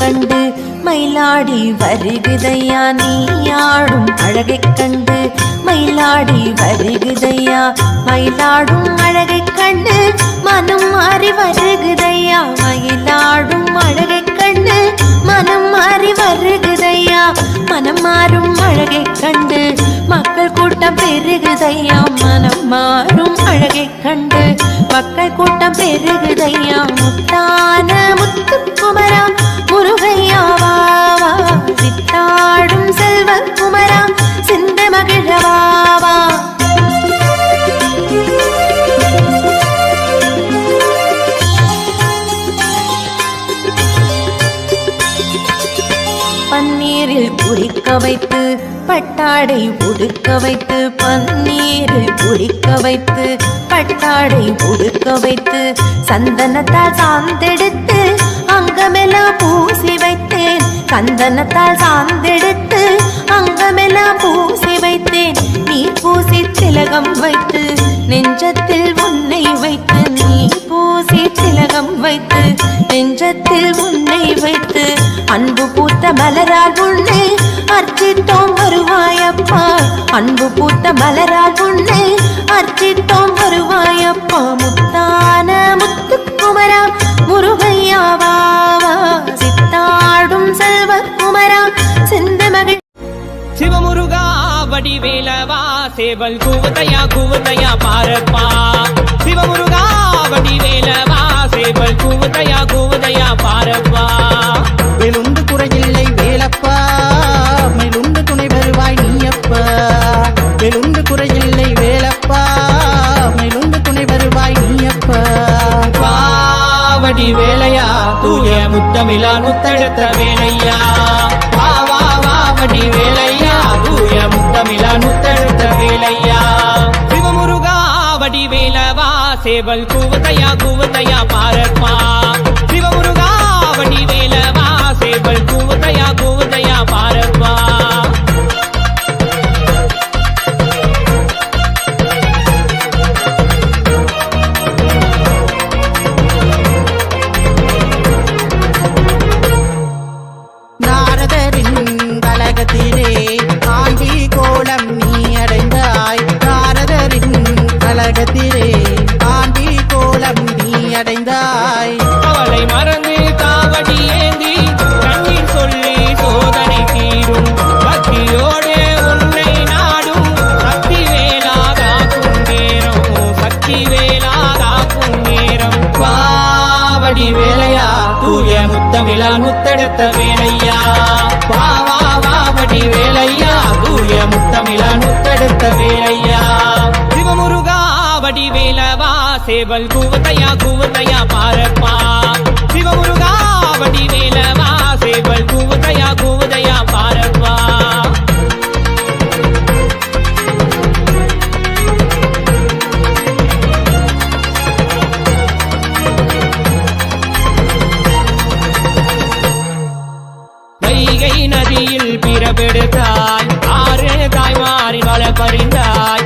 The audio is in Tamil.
கண்டு மயிலாடி வருகுதையா நீயாடும் அழகை கண்டு மயிலாடி வருகுதையா மயிலாடும் அழகை கண்டு மனம் மாறி வருகுதையா மயிலாடும் அழகை கண்டு மனம் மாறி வருகுதையா மனம் மாறும் அழகை கண்டு மக்கள் கூட்டம் பெருகுதையா மனம் மாறும் அழகை கண்டு. மக்கள் கூட்டம் பெருகுதையா முத்தான முத்துக்குமரா முருகையாவா பன்னீரில் குளிக்க வைத்து பட்டாடை உடுக்க வைத்து பன்னீரில் குளிக்க வைத்து பட்டாடை உடுக்க வைத்து சந்தனத்தால் சாந்தெடுத்து அங்கமெல்லாம் பூசி வைத்தேன். சந்தனத்தால் சாந்தெடுத்து அங்கமெல்லாம் பூசி வைத்தேன். நீ பூசி திலகம் வைத்து நெஞ்சத்தில் உன்னை வைத்து நீ பூசி திலகம் வைத்து நெஞ்சத்தில் உன்னை வைத்து அன்பு பூத்த மலரால் உன்னை அர்ச்சித்தோம் வருவாயப்பா. அன்பு பூத்த மலரால் உன்னை அர்ச்சித்தோம் வருவாயப்பா. முத்தான முத்துக்குமரா முருகையாவா சித்தாடும் செல்வ குமரா சிந்த மகள் சிவமுருகா வடிவேலவா சேவல் கூவதையா கூவதையா பாரப்பா. சிவமுருகா வடிவேலவா பாவடி வேலையா? தூய முத்தமிழா முத்தெடுத்த வேலையா? வா வா வாவடி வேலையா? தூய முத்தமிழா முத்தெடுத்த வேலையா? சிவமுருகா வடிவேலவா சேவல் கூவதையா கூவதையா பாரப்பா தூய முத்தமிழா முத்தெடுத்த வேலையா? வா வா வாவடி வேலையா? தூய முத்தமிழா முத்தெடுத்த வேலையா? சிவமுருகா வடிவேலவா சேவல் கூவத்தையா கூவத்தையா பாரப்பா? சிவமுருகா வடிவேலவா நதியில் பிறபெடுத்தாய் ஆறு தாய்மாரின் வள பறிந்தாய்